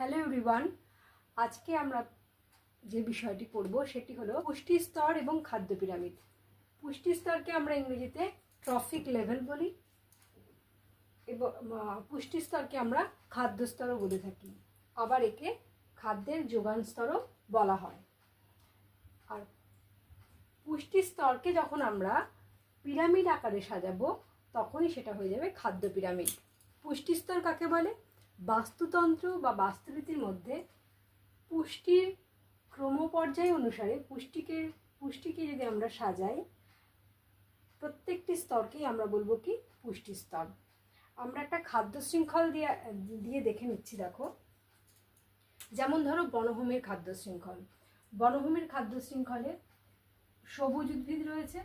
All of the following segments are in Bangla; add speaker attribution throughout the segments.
Speaker 1: হ্যালো এভরিওয়ান, আজকে আমরা যে বিষয়টি পড়ব সেটি হলো পুষ্টি স্তর এবং খাদ্য পিরামিড। পুষ্টি স্তরকে আমরা ইংরেজিতে ট্রফিক লেভেল বলি এবং পুষ্টি স্তরকে আমরা খাদ্য স্তরও বলে থাকি। আবার একে খাদ্যের যোগান স্তরও বলা হয়। আর পুষ্টি স্তরকে যখন আমরা পিরামিড আকারে সাজাবো, তখনই সেটা হয়ে যাবে খাদ্য পিরামিড। পুষ্টি স্তর কাকে বলে? বাস্তুতন্ত্র বা বাস্তুরীতির মধ্যে পুষ্টির ক্রমপর্যায় অনুসারে পুষ্টিকে পুষ্টিকে যদি আমরা সাজাই, প্রত্যেকটি স্তরকেই আমরা বলব কি? পুষ্টি স্তর। আমরা একটা খাদ্য শৃঙ্খল দিয়ে দিয়ে দেখে নিচ্ছি, দেখো। যেমন ধরো বনভূমির খাদ্য শৃঙ্খল। বনভূমির খাদ্য শৃঙ্খলে সবুজ উদ্ভিদ রয়েছে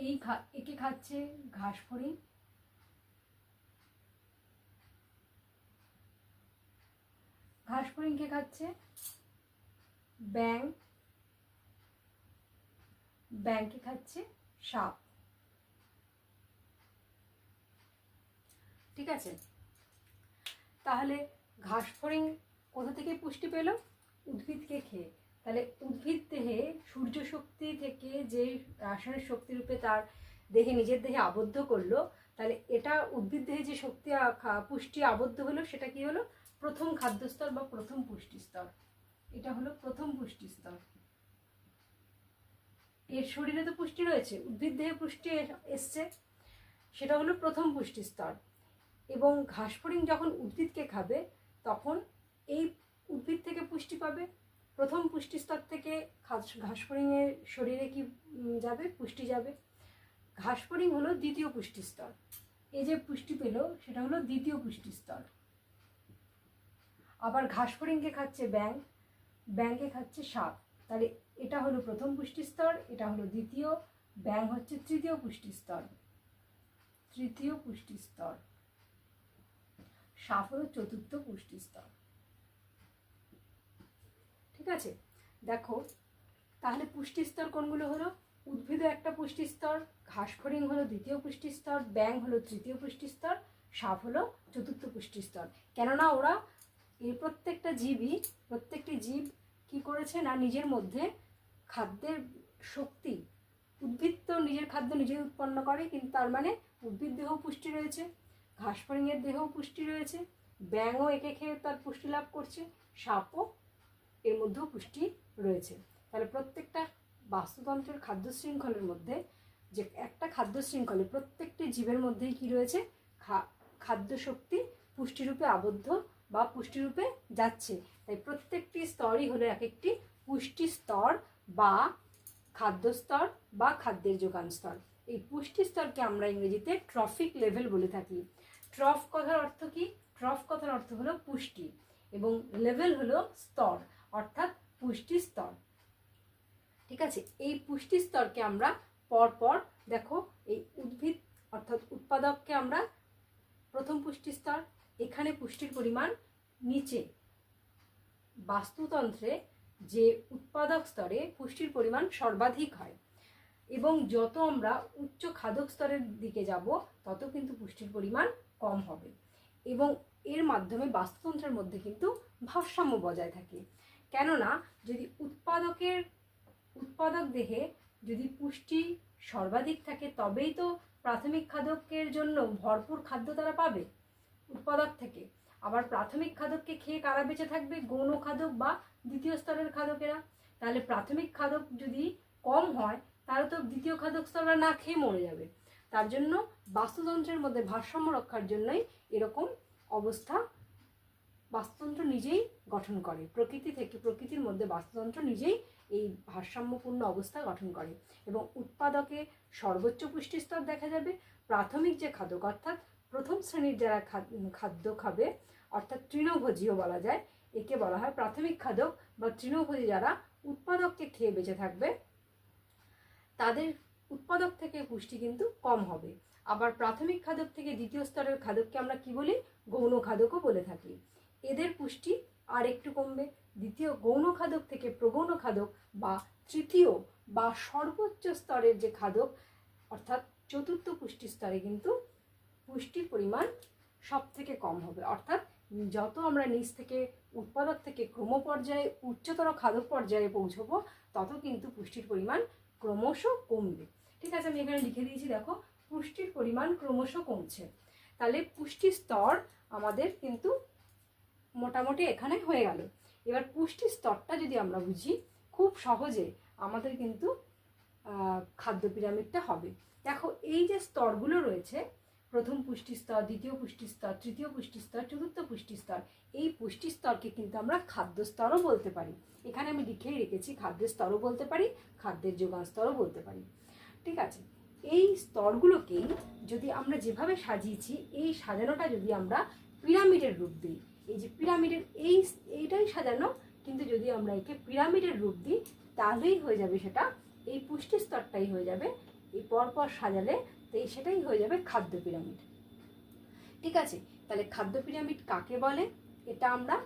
Speaker 1: এই একে খাচ্ছে ঘাস ফড়িং। ঘাস ফড়িংকে খাচ্ছে? ব্যাং ব্যাংকে খাচ্ছে? সাপ। ঠিক আছে? তাহলে ঘাস ফড়িং কোথা থেকে পুষ্টি পেল? উদ্ভিদকে খেয়ে। তাহলে উদ্ভিদ দেহে সূর্য শক্তি থেকে যে রাসায়নিক শক্তি রূপে তার দেহে, নিজের দেহে আবদ্ধ করল, তাহলে এটা উদ্ভিদ দেহে যে শক্তি পুষ্টি আবদ্ধ হলো, সেটা কি হলো? প্রথম খাদ্যস্তর বা প্রথম পুষ্টি স্তর এটা হলো প্রথম পুষ্টি স্তর এর শরীরে তো পুষ্টি রয়েছে, উদ্ভিদ দেহে পুষ্টি এসছে, সেটা হলো প্রথম পুষ্টি স্তর এবং ঘাসফড়িং যখন উদ্ভিদকে খাবে, তখন এই উদ্ভিদ থেকে পুষ্টি পাবে প্রথম পুষ্টি স্তর থেকে ঘাস ঘাস শরীরে কি যাবে? পুষ্টি যাবে। ঘাস ফড়িং হলো দ্বিতীয় পুষ্টি স্তর এই যে পুষ্টি পেল, সেটা হলো দ্বিতীয় পুষ্টি স্তর আবার ঘাস ফড়িংকে খাচ্ছে ব্যাং ব্যাংকে খাচ্ছে সাপ। তাহলে এটা হলো প্রথম পুষ্টি স্তর এটা হলো দ্বিতীয় ব্যাং হচ্ছে তৃতীয় পুষ্টি স্তর তৃতীয় পুষ্টি স্তর সাপ হলো চতুর্থ পুষ্টি স্তর ঠিক আছে? দেখো, তাহলে পুষ্টি স্তর কোনগুলো হলো? উদ্ভিদও একটা পুষ্টি স্তর ঘাস ফড়িং হলো দ্বিতীয় পুষ্টি স্তর ব্যাং হলো তৃতীয় পুষ্টি স্তর সাপ হলো চতুর্থ পুষ্টি স্তর কেননা ওরা এই প্রত্যেকটা জীবই, প্রত্যেকটি জীব কি করেছে না নিজের মধ্যে খাদ্যের শক্তি, উদ্ভিদ তো নিজের খাদ্য নিজেই উৎপন্ন করে, কিন্তু তার মানে উদ্ভিদ দেহ পুষ্টি রয়েছে ঘাস ফড়িংয়ের দেহেও পুষ্টি রয়েছে, ব্যাঙও একে খেয়ে তার পুষ্টি লাভ করছে, সাপও এর মধ্যেও পুষ্টি রয়েছে। তাহলে প্রত্যেকটা বাস্তুতন্ত্রের খাদ্য শৃঙ্খলের মধ্যে যে একটা খাদ্য শৃঙ্খলে প্রত্যেকটি জীবের মধ্যেই কি রয়েছে? খাদ্য শক্তি পুষ্টিরূপে আবদ্ধ বা পুষ্টিরূপে যাচ্ছে। তাই প্রত্যেকটি স্তরই হলো এক একটি পুষ্টি স্তর বা খাদ্য স্তর বা খাদ্যের যোগান স্তর। এই পুষ্টি স্তরকে আমরা ইংরেজিতে ট্রফিক লেভেল বলে থাকি। ট্রফ কথার অর্থ কি? ট্রফ কথার অর্থ হলো পুষ্টি এবং লেভেল হলো স্তর। অর্থাৎ পুষ্টি স্তর। ঠিক আছে? এই পুষ্টি স্তরকে আমরা পরপর দেখো, এই উদ্ভিদ অর্থাৎ উৎপাদককে আমরা প্রথম পুষ্টি স্তর, এখানে পুষ্টির পরিমাণ নিচে। বাস্তুতন্ত্রে যে উৎপাদক স্তরে পুষ্টির পরিমাণ সর্বাধিক হয় এবং যত আমরা উচ্চ খাদক স্তরের দিকে যাব, তত কিন্তু পুষ্টির পরিমাণ কম হবে এবং এর মাধ্যমে বাস্তুতন্ত্রের মধ্যে কিন্তু ভারসাম্য বজায় থাকে। কেননা যদি উৎপাদকের, উৎপাদক দেহে যদি পুষ্টি সর্বাধিক থাকে, তবেই তো প্রাথমিক খাদকের জন্য ভরপুর খাদ্য তারা পাবে উৎপাদক থেকে। আবার প্রাথমিক খাদককে খেয়ে কারা বেঁচে থাকবে? গৌণ খাদক বা দ্বিতীয় স্তরের খাদকেরা। তাহলে প্রাথমিক খাদক যদি কম হয়, তাহলে তো দ্বিতীয় খাদক স্তররা না খেয়ে মরে যাবে। তার জন্য বাস্তুতন্ত্রের মধ্যে ভারসাম্য রক্ষার জন্যই এরকম অবস্থা বাস্তুতন্ত্র নিজেই গঠন করে। প্রকৃতি থেকে প্রকৃতির মধ্যে বাস্তুতন্ত্র নিজেই এই ভারসাম্যপূর্ণ অবস্থা গঠন করে এবং উৎপাদকে সর্বোচ্চ পুষ্টি স্তর দেখা যাবে। প্রাথমিক যে খাদক অর্থাৎ প্রথম শ্রেণির যারা খাদ- খাদ্য খাবে, অর্থাৎ তৃণভোজীও বলা যায়, একে বলা হয় প্রাথমিক খাদক বা তৃণভোজী যারা উৎপাদককে খেয়ে বেঁচে থাকবে, তাদের উৎপাদক থেকে পুষ্টি কিন্তু কম হবে। আবার প্রাথমিক খাদক থেকে দ্বিতীয় স্তরের খাদককে আমরা কি বলি? গৌণ খাদকও বলে থাকি। এদের পুষ্টি আর একটু কমবে। দ্বিতীয় গৌণ খাদক থেকে প্রগৌণ খাদক বা তৃতীয় বা সর্বোচ্চ স্তরের যে খাদক, অর্থাৎ চতুর্থ পুষ্টি স্তরে কিন্তু পুষ্টির পরিমাণ সব থেকে কম হবে। অর্থাৎ যত আমরা নিচ থেকে উৎপাদক থেকে ক্রম পর্যায়ে, উচ্চতর খাদক পর্যায়ে পৌঁছবো, তত কিন্তু পুষ্টির পরিমাণ ক্রমশ কমবে। ঠিক আছে, আমি এখানে লিখে দিয়েছি, দেখো, পুষ্টির পরিমাণ ক্রমশ কমছে। তাহলে পুষ্টি স্তর আমাদের কিন্তু মোটামুটি এখানে হয়ে গেল। এবার পুষ্টির স্তরটা যদি আমরা বুঝি, খুব সহজে আমাদের কিন্তু খাদ্য পিরামিডটা হবে। দেখো, এই যে স্তরগুলো রয়েছে, প্রথম পুষ্টি স্তর, দ্বিতীয় পুষ্টি স্তর, তৃতীয় পুষ্টি স্তর, চতুর্থ পুষ্টি স্তর, এই পুষ্টি স্তরকে কিন্তু আমরা খাদ্য স্তরও বলতে পারি। এখানে আমি লিখেই রেখেছি, খাদ্যের স্তরও বলতে পারি, খাদ্যের যোগান স্তরও বলতে পারি। ঠিক আছে? এই স্তরগুলোকেই যদি আমরা যেভাবে সাজিয়েছি, এই সাজানোটা যদি আমরা পিরামিডের রূপ দিই যে পিরামিডের এই, এইটাই সাজানো, কিন্তু যদি আমরা একে পিরামিডের রূপ দিই, তাহলেই হয়ে যাবে সেটা এই পুষ্টি স্তরটাই হয়ে যাবে, এই পরপর সাজালে তো সেটাই হয়ে যাবে খাদ্য পিরামিড। ঠিক আছে, তাহলে খাদ্য পিরামিড কাকে বলে? এটা আমরা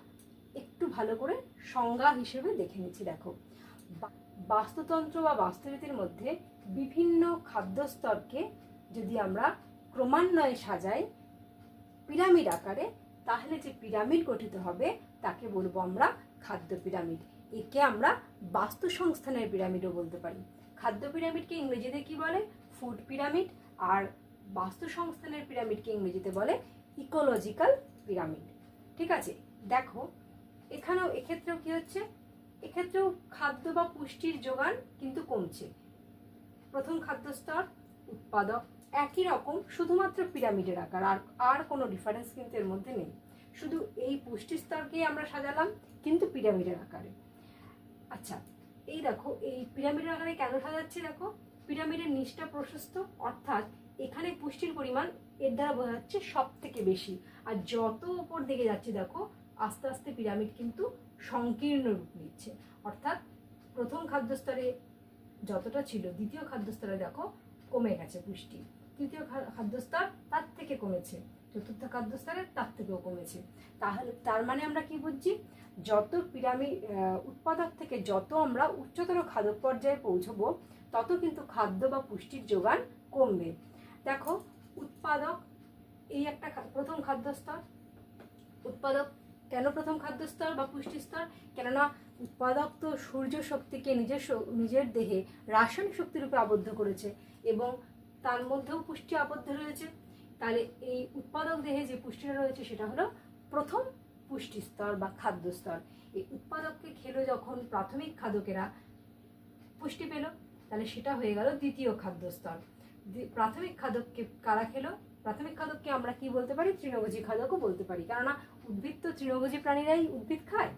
Speaker 1: একটু ভালো করে সংজ্ঞা হিসেবে দেখে নিচ্ছি, দেখো। বাস্তুতন্ত্র বা বাস্তুরীতির মধ্যে বিভিন্ন খাদ্য স্তরকে যদি আমরা ক্রমান্বয়ে সাজাই, পিরামিড আকারে তাহলে যে পিরামিড গঠিত হবে, তাকে বলব আমরা খাদ্য পিরামিড। একে আমরা বাস্তু সংস্থানের পিরামিডও বলতে পারি। খাদ্য পিরামিডকে ইংরেজিতে কি বলে? Food pyramid. আর বাস্তু সংস্থানের পিরামিডকে ইংরেজিতে বলে ইকোলজিক্যাল পিরামিড। ঠিক আছে? দেখো, এখানেও, এক্ষেত্রেও কি হচ্ছে? এক্ষেত্রেও খাদ্য বা পুষ্টির যোগান কিন্তু কমছে। প্রথম খাদ্যস্তর উৎপাদক একই রকম শুধুমাত্র পিরামিডের আকার, আর আর কোনো ডিফারেন্স কিন্তু এর মধ্যে নেই। শুধু এই পুষ্টি স্তরকেই আমরা সাজালাম, কিন্তু পিরামিডের আকারে। আচ্ছা এই দেখো, এই পিরামিডের আকারে কেন সাজাচ্ছি দেখো? পিরামিডের নিচটা প্রশস্ত, অর্থাৎ এখানে পুষ্টির পরিমাণ এর দ্বারা বোঝা যাচ্ছে সব থেকে বেশি। আর যত উপর দিকে যাচ্ছে দেখো, আস্তে আস্তে পিরামিড কিন্তু সংকীর্ণ রূপ নিচ্ছে। অর্থাৎ প্রথম খাদ্যস্তরে যতটা ছিল, দ্বিতীয় খাদ্যস্তরে দেখো কমে গেছে পুষ্টি। তৃতীয় খাদ্যস্তর তার থেকে কমেছে। চতুর্থ খাদ্যস্তরে তার থেকেও কমেছে। তাহলে, তার মানে আমরা কি বুঝছি? যত পিরামিড উৎপাদক থেকে যত আমরা উচ্চতর খাদ্য পর্যায়ে পৌঁছবো, তত কিন্তু খাদ্য বা পুষ্টির যোগান কমবে। দেখো, উৎপাদক এই একটা প্রথম খাদ্যস্তর। উৎপাদক কেন প্রথম খাদ্যস্তর বা পুষ্টি স্তর কেননা উৎপাদক তো সূর্য শক্তিকে নিজের নিজের দেহে রাসায়নিক শক্তির শক্তিরূপে আবদ্ধ করেছে এবং তার মধ্যেও পুষ্টি আবদ্ধ রয়েছে। তাহলে এই উৎপাদক দেহে যে পুষ্টিটা রয়েছে সেটা হলো প্রথম পুষ্টি স্তর বা খাদ্য স্তর। এই উৎপাদককে খেলো যখন প্রাথমিক খাদকেরা পুষ্টি পেল, তাহলে সেটা হয়ে গেল দ্বিতীয় খাদ্য স্তর। প্রাথমিক খাদককে কারা খেলো? প্রাথমিক খাদককে আমরা কি বলতে পারি? তৃণভোজী খাদকও বলতে পারি। কেননা উদ্ভিদ তো তৃণভোজী প্রাণীরাই উদ্ভিদ খায়।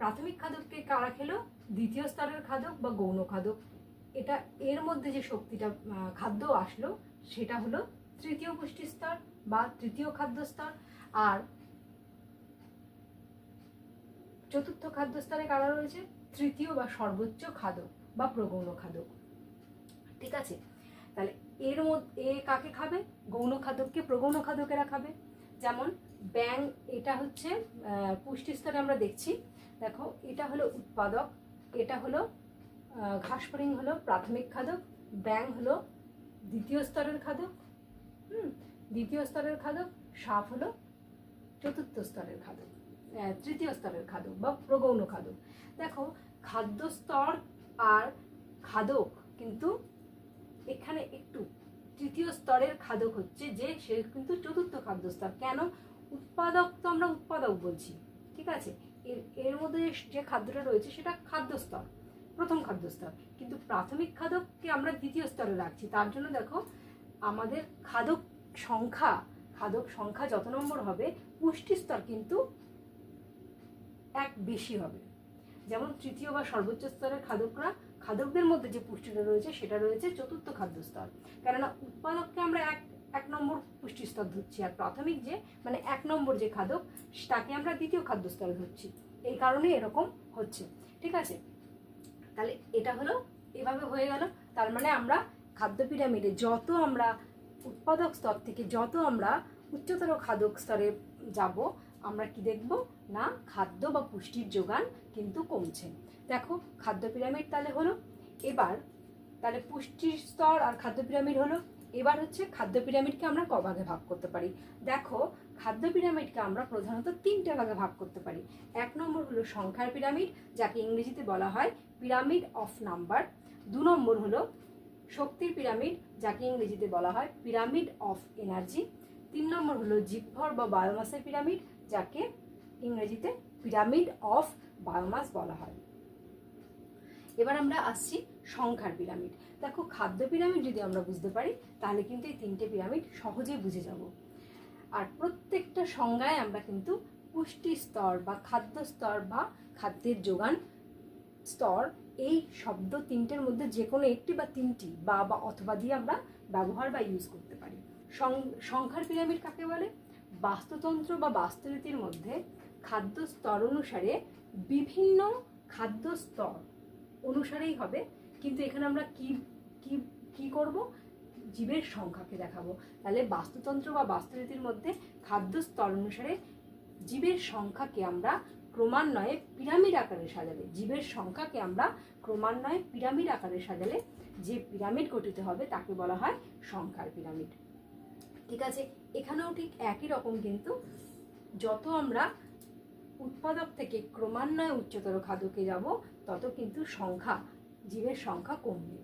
Speaker 1: প্রাথমিক খাদককে কারা খেলো? দ্বিতীয় স্তরের খাদক বা গৌণ খাদক। এটা, এর মধ্যে যে শক্তিটা খাদ্য আসলো, সেটা হলো তৃতীয় পুষ্টি স্তর বা তৃতীয় খাদ্য স্তর। আর চতুর্থ খাদ্য স্তরে কারা রয়েছে? তৃতীয় বা সর্বোচ্চ খাদক বা প্রগৌণ খাদক। ঠিক আছে? তাহলে এর মধ্যে এ কাকে খাবে? গৌণ খাদককে প্রগৌণ খাদকেরা খাবে। যেমন ব্যাং, এটা হচ্ছে পুষ্টি স্তরে আমরা দেখছি। দেখো, এটা হলো উৎপাদক, এটা হলো ঘাসফড়িং হলো প্রাথমিক খাদক ব্যাং হলো দ্বিতীয় স্তরের খাদক, হুম, দ্বিতীয় স্তরের খাদক, সাপ হলো চতুর্থ স্তরের খাদক তৃতীয় স্তরের খাদক বা প্রগৌণ খাদক। দেখো, খাদ্য স্তর আর খাদক কিন্তু এখানে একটু তৃতীয় স্তরের খাদক হচ্ছে যে, সে কিন্তু চতুর্থ খাদ্য স্তর। কেন? উৎপাদক তো আমরা উৎপাদক বলছি, ঠিক আছে? এর এর মধ্যে যে- খাদ্যটা রয়েছে সেটা খাদ্য স্তর। প্রথম খাদ্য স্তর। কিন্তু প্রাথমিক খাদককে আমরা দ্বিতীয় স্তরে রাখছি। তার জন্য দেখো, আমাদের খাদক সংখ্যা খাদক সংখ্যা যত নম্বর হবে, পুষ্টি স্তর কিন্তু এক বেশি হবে। যেমন তৃতীয় বা সর্বোচ্চ স্তরের খাদকরা, খাদকদের মধ্যে যে পুষ্টিটা রয়েছে, সেটা রয়েছে চতুর্থ খাদ্য স্তর। কেননা উৎপাদককে আমরা এক এক নম্বর পুষ্টি স্তর ধরছি। আর প্রাথমিক যে মানে এক নম্বর যে খাদক, তাকে আমরা দ্বিতীয় খাদ্য স্তরে ধরছি। এই কারণে এরকম হচ্ছে। ঠিক আছে? তাহলে এটা হলো, এভাবে হয়ে গেল। তার মানে আমরা খাদ্য পিরামিডে যত আমরা উৎপাদক স্তর থেকে যত আমরা উচ্চতর খাদক স্তরে যাব, আমরা কি দেখব? না, খাদ্য বা পুষ্টির যোগান কিন্তু কমছে। দেখো, খাদ্য পিরামিড তাহলে হলো, এবার তাহলে পুষ্টির স্তর আর খাদ্য পিরামিড হলো এবার হচ্ছে খাদ্য পিরামিডকে আমরা ক ভাগে করতে পারি। দেখো, খাদ্য পিরামিডকে আমরা প্রধানত তিনটে ভাগে ভাগ করতে পারি। এক নম্বর হলো সংখ্যার পিরামিড, যাকে ইংরেজিতে বলা হয় পিরামিড অফ নাম্বার। দু নম্বর হলো শক্তির পিরামিড, যাকে ইংরেজিতে বলা হয় পিরামিড অফ এনার্জি। তিন নম্বর হলো জীবভর বা বায়োমাসের পিরামিড, যাকে ইংরেজিতে পিরামিড অফ বায়োমাস বলা হয়। এবার আমরা আসছি সংখ্যার পিরামিড। দেখো, খাদ্য পিরামিড যদি আমরা বুঝতে পারি, তাহলে কিন্তু এই তিনটে পিরামিড সহজেই বুঝে যাব। আর প্রত্যেকটা সংজ্ঞায় আমরা কিন্তু পুষ্টি স্তর বা খাদ্য স্তর বা খাদ্যের যোগান স্তর, এই শব্দ তিনটের মধ্যে যে কোনো একটি বা তিনটি, বা বা অথবা দিয়ে আমরা ব্যবহার বা ইউজ করতে পারি। সংখ্যার পিরামিড কাকে বলে? বাস্তুতন্ত্র বা বাস্তুরীতির মধ্যে খাদ্য স্তর অনুসারে বিভিন্ন খাদ্য স্তর অনুসারেই হবে কিন্তু এখানে আমরা কি কি কি করব? জীবের সংখ্যাকে দেখাবো। তাহলে বাস্তুতন্ত্র বা বাস্তুরীতির মধ্যে খাদ্য স্তর অনুসারে জীবের সংখ্যাকে আমরা ক্রমান্বয়ে পিরামিড আকারে সাজালে, জীবের সংখ্যাকে আমরা ক্রমান্বয়ে পিরামিড আকারে সাজালে যে পিরামিড গঠিত হবে তাকে বলা হয় সংখ্যার পিরামিড। ঠিক আছে? এখানেও ঠিক একই রকম কিন্তু যত আমরা উৎপাদক থেকে ক্রমান্বয়ে উচ্চতর খাদ্যকে যাব, তত কিন্তু সংখ্যা জীবের সংখ্যা কমবে।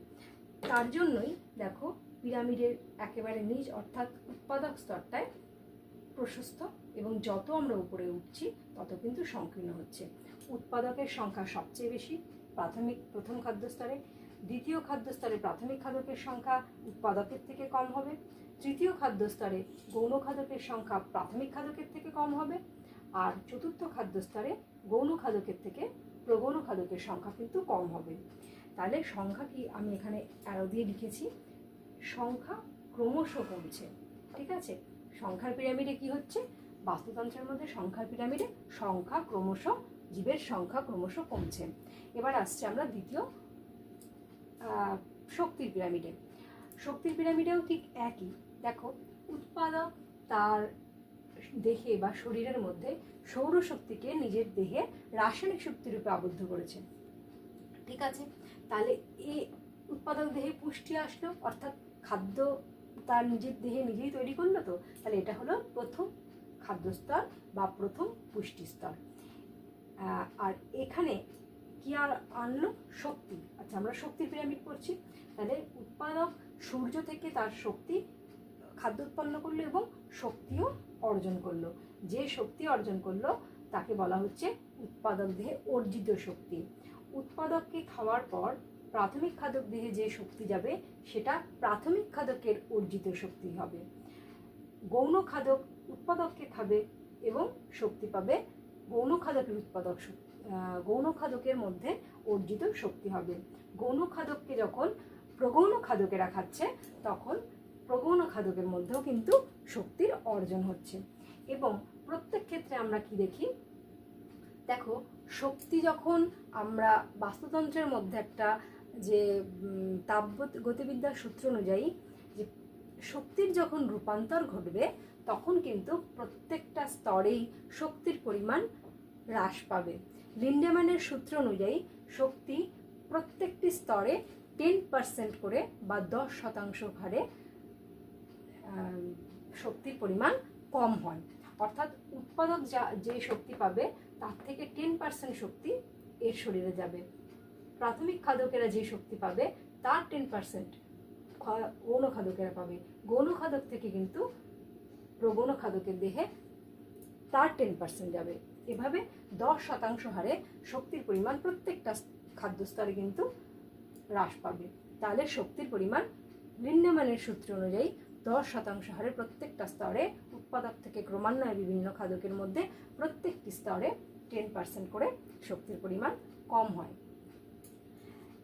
Speaker 1: তার জন্যই দেখো পিরামিডের একেবারে নিচ অর্থাৎ উৎপাদক স্তরটায় প্রশস্ত এবং যত আমরা উপরে উঠছি, তত কিন্তু সংকীর্ণ হচ্ছে। উৎপাদকের সংখ্যা সবচেয়ে বেশি, প্রাথমিক প্রথম খাদ্য স্তরে। দ্বিতীয় খাদ্য স্তরে প্রাথমিক খাদকের সংখ্যা উৎপাদকের থেকে কম হবে। তৃতীয় খাদ্য স্তরে গৌণ খাদকের সংখ্যা প্রাথমিক খাদকের থেকে কম হবে। আর চতুর্থ খাদ্য স্তরে গৌণ খাদকের থেকে প্রগৌণ খাদকের সংখ্যা কিন্তু কম হবে। তাহলে সংখ্যা কি আমি এখানে অ্যারো দিয়ে লিখেছি? সংখ্যা ক্রমশ কমছে, ঠিক আছে? সংখ্যার পিরামিডে কি হচ্ছে? বাস্তুতন্ত্রের মধ্যে সংখ্যার পিরামিডে সংখ্যা ক্রমশ, জীবের সংখ্যা ক্রমশ কমছে। এবার আসছে আমরা দ্বিতীয় শক্তির পিরামিডে শক্তির পিরামিডেও ঠিক একই। দেখো, উৎপাদক তার দেহে বা শরীরের মধ্যে সৌরশক্তিকে নিজের দেহে রাসায়নিক শক্তিরূপে আবদ্ধ করেছে। ঠিক আছে? তাহলে এই উৎপাদক দেহে পুষ্টি আসলো, অর্থাৎ খাদ্য তার নিজের দেহে নিজেই তৈরি করল তো, তাহলে এটা হলো প্রথম খাদ্যস্তর বা প্রথম পুষ্টি স্তর আর এখানে কি আর আনলো? শক্তি। আচ্ছা আমরা শক্তির পিরামিড করছি তাহলে উৎপাদক সূর্য থেকে তার শক্তি খাদ্য উৎপন্ন করল এবং শক্তিও অর্জন করল। যে শক্তি অর্জন করল, তাকে বলা হচ্ছে উৎপাদক দেহে অর্জিত শক্তি। উৎপাদককে খাওয়ার পর প্রাথমিক খাদক দেহে যে শক্তি যাবে, সেটা প্রাথমিক খাদকের অর্জিত শক্তি হবে। গৌণ খাদক উৎপাদককে খাবে এবং শক্তি পাবে গৌণ খাদকের উৎপাদক গৌণ খাদকের মধ্যে অর্জিত শক্তি হবে। গৌণ খাদককে যখন প্রগৌণ খাদকেরা খাচ্ছে, তখন প্রগৌণ খাদকের মধ্যেও কিন্তু শক্তির অর্জন হচ্ছে। এবং প্রত্যেক ক্ষেত্রে আমরা কি দেখি? দেখো শক্তি যখন আমরা বাস্তুতন্ত্রের মধ্যে একটা যে তাপ গতিবিদ্যার সূত্র অনুযায়ী যে, শক্তির যখন রূপান্তর ঘটবে, তখন কিন্তু প্রত্যেকটা স্তরেই শক্তির পরিমাণ হ্রাস পাবে। লিন্ডেম্যানের সূত্র অনুযায়ী শক্তি প্রত্যেকটি স্তরে টেন পার্সেন্ট করে বা দশ শতাংশ হারে শক্তির পরিমাণ কম হয়। অর্থাৎ উৎপাদক যা, যে শক্তি পাবে তার থেকে টেন পার্সেন্ট শক্তি এর শরীরে যাবে। প্রাথমিক খাদকেরা যে শক্তি পাবে, তার টেন পার্সেন্ট গৌণ খাদকেরা পাবে। গৌণ খাদক থেকে কিন্তু প্রগৌণ খাদকের দেহে তার টেন পার্সেন্ট যাবে। এভাবে দশ শতাংশ হারে শক্তির পরিমাণ প্রত্যেকটা খাদ্যস্তরে কিন্তু হ্রাস পাবে। তাহলে শক্তির পরিমাণ নিম্নমানের সূত্র অনুযায়ী দশ শতাংশ হারে প্রত্যেকটা স্তরে উৎপাদক থেকে ক্রমান্বয়ে বিভিন্ন খাদকের মধ্যে প্রত্যেকটি স্তরে টেন পার্সেন্ট করে শক্তির পরিমাণ কম হয়।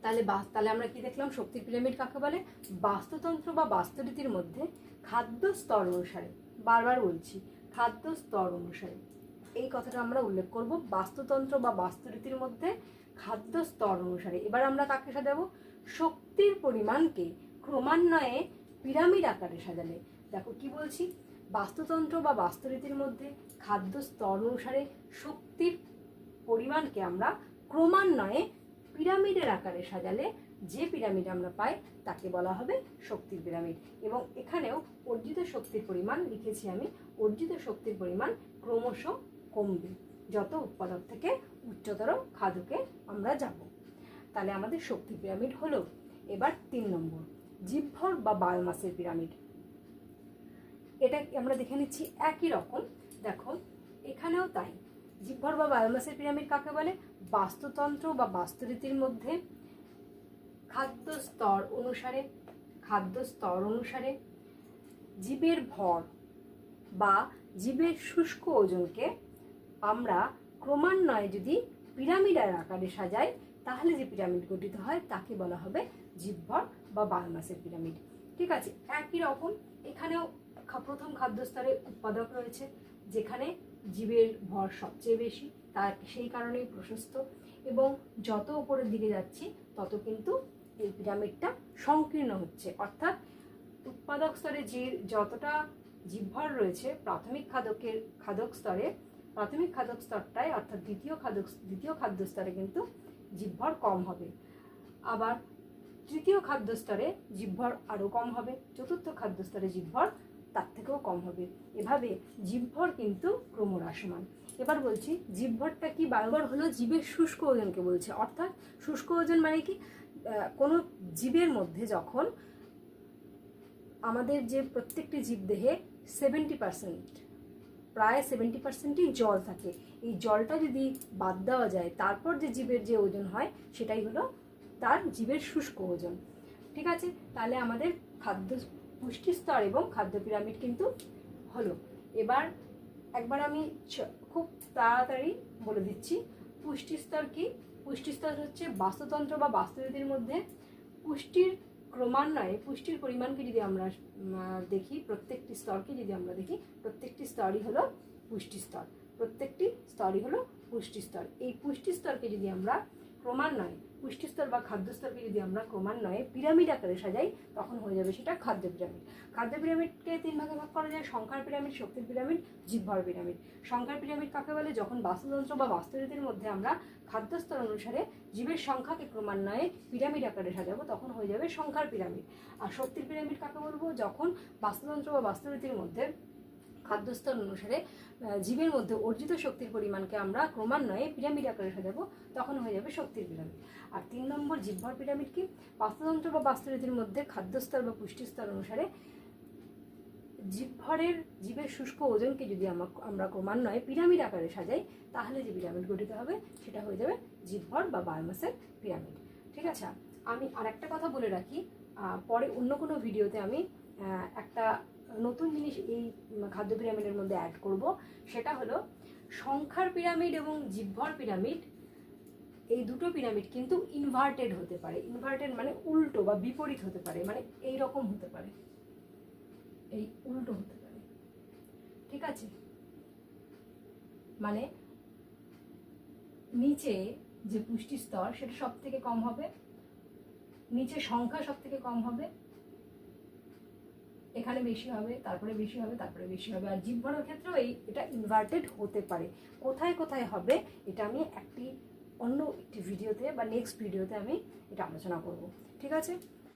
Speaker 1: তাহলে তাহলে আমরা কি দেখলাম? শক্তির পিরামিড কাকে বলে? বাস্তুতন্ত্র বা বাস্তুরীতির মধ্যে খাদ্য স্তর অনুসারে, বারবার বলছি, খাদ্য স্তর অনুসারে। এই কথাটা আমরা উল্লেখ করব, বাস্তুতন্ত্র বা বাস্তুরীতির মধ্যে খাদ্য স্তর অনুসারে। এবার আমরা কাকে সাজাবো? শক্তির পরিমাণকে ক্রমান্বয়ে পিরামিড আকারে সাজালে। দেখো কি বলছি? বাস্তুতন্ত্র বা বাস্তুরীতির মধ্যে খাদ্য স্তর অনুসারে শক্তির পরিমাণকে আমরা ক্রমান্বয়ে পিরামিডের আকারে সাজালে যে পিরামিড আমরা পাই তাকে বলা হবে শক্তির পিরামিড। এবং এখানেও অর্জিত শক্তির পরিমাণ লিখেছি আমি, অর্জিত শক্তির পরিমাণ ক্রমশ কমবে, যত উৎপাদক থেকে উচ্চতর খাদকে আমরা যাব। তাহলে আমাদের শক্তি পিরামিড হলো। এবার তিন নম্বর জীবভর বা বায়োমাসের পিরামিড। এটা আমরা দেখে নিচ্ছি একই রকম। দেখো, এখানেও তাই। জীবভর বা বায়োমাসের পিরামিড কাকে বলে? বাস্তুতন্ত্র বা বাস্তুরীতির মধ্যে খাদ্য স্তর অনুসারে, খাদ্য স্তর অনুসারে জীবের ভর বা জীবের শুষ্ক ওজনকে আমরা ক্রমান্বয়ে যদি পিরামিডের আকারে সাজাই, তাহলে যে পিরামিড গঠিত হয়, তাকে বলা হবে জীবভর বা বায়োমাসের পিরামিড। ঠিক আছে? একই রকম এখানেও প্রথম খাদ্যস্তরে উৎপাদক রয়েছে, যেখানে জীবের ভর সবচেয়ে বেশি, তার সেই কারণেই প্রশস্ত এবং যত উপরের দিকে যাচ্ছি, তত কিন্তু এই পিরামিডটা সংকীর্ণ হচ্ছে। অর্থাৎ উৎপাদক স্তরে যে যতটা জীবভর রয়েছে, প্রাথমিক খাদকের খাদক স্তরে, প্রাথমিক খাদক স্তরটায় অর্থাৎ দ্বিতীয় খাদক, দ্বিতীয় খাদ্য স্তরে কিন্তু জীবভর কম হবে। আবার তৃতীয় খাদ্য স্তরে জীবভর আরও কম হবে, চতুর্থ খাদ্য স্তরে জীবভর তার থেকেও কম হবে। এভাবে জীবভর কিন্তু ক্রমহ্রাসমান। এবার বলছি, জীবভরটা কি বারবার হলো? জীবের শুষ্ক ওজনকে বলছে। অর্থাৎ শুষ্ক ওজন মানে কি? কোনো জীবের মধ্যে যখন আমাদের যে প্রত্যেকটি জীবদেহে সেভেন্টি পার্সেন্ট প্রায় সেভেন্টি পার্সেন্টই জল থাকে। এই জলটা যদি বাদ দেওয়া যায়, তারপর যে জীবের যে ওজন হয়, সেটাই হলো তার জীবের শুষ্ক ওজন। ঠিক আছে? তাহলে আমাদের খাদ্য পুষ্টি স্তর এবং খাদ্য পিরামিড কিন্তু হলো। এবার একবার আমি খুব তাড়াতাড়ি বলে দিচ্ছি, পুষ্টি স্তর কি? পুষ্টি স্তর হচ্ছে বাস্তুতন্ত্র বা বাস্তুরীতির মধ্যে পুষ্টির ক্রমান্বয়ে, পুষ্টির পরিমাণকে যদি আমরা দেখি, প্রত্যেকটি স্তরকে যদি আমরা দেখি, প্রত্যেকটি স্তরই হলো পুষ্টি স্তর। প্রত্যেকটি স্তরই হলো পুষ্টি স্তর। এই পুষ্টি স্তরকে যদি আমরা ক্রমান্বয়ে পুষ্টি স্তর বা খাদ্য স্তরকে যদি আমরা ক্রমান্বয়ে পিরামিড আকারে সাজাই, তখন হয়ে যাবে সেটা খাদ্য পিরামিড। খাদ্য পিরামিডকে তিন ভাগে ভাগ করা যায়, সংখ্যার পিরামিড, শক্তির পিরামিড জীবভর পিরামিড। সংখ্যার পিরামিড কাকে বলে? যখন বাস্তুতন্ত্র বা বাস্তুরীতির মধ্যে আমরা খাদ্য স্তর অনুসারে জীবের সংখ্যাকে ক্রমান্বয়ে পিরামিড আকারে সাজাবো, তখন হয়ে যাবে সংখ্যার পিরামিড। আর শক্তির পিরামিড কাকে বলব? যখন বাস্তুতন্ত্র বা বাস্তুরীতির মধ্যে খাদ্যস্তর অনুসারে জীবের মধ্যে অর্জিত শক্তির পরিমাণকে আমরা ক্রমান্বয়ে পিরামিড আকারে সাজাবো, তখন হয়ে যাবে শক্তির পিরামিড আর তিন নম্বর জীবভর পিরামিড কি? বাস্তুতন্ত্র বা বাস্তুরীতির মধ্যে খাদ্যস্তর বা পুষ্টিস্তর অনুসারে জীবভরের জীবের শুষ্ক ওজনকে যদি আমরা আমরা ক্রমান্বয়ে পিরামিড আকারে সাজাই, তাহলে যে পিরামিড গঠিত হবে, সেটা হয়ে যাবে জীবভর বা বায়োমাসের পিরামিড ঠিক আছে? আমি আর একটা কথা বলে রাখি পরে অন্য কোনো ভিডিওতে আমি একটা নতুন জিনিস এই খাদ্য পিরামিডের মধ্যে অ্যাড করব, সেটা হলো সংখ্যার পিরামিড এবং জিহ্বর পিরামিড। এই দুটো পিরামিড কিন্তু ইনভার্টেড হতে পারে। ইনভার্টেড মানে উল্টো বা বিপরীত হতে পারে মানে এই রকম হতে পারে। এই উল্টো হতে পারে। ঠিক আছে? মানে নিচে যে পুষ্টি স্তর সেটা সব থেকে কম হবে। নিচে সংখ্যা সব থেকে কম হবে। এখানে বেশি হবে, তারপরে বেশি হবে, তারপরে বেশি হবে। আর জীবভরের ক্ষেত্রেও এই, এটা ইনভার্টেড হতে পারে। কোথায় কোথায় হবে, এটা আমি একটি অন্য একটি ভিডিওতে বা নেক্সট ভিডিওতে আমি এটা আলোচনা করব। ঠিক আছে?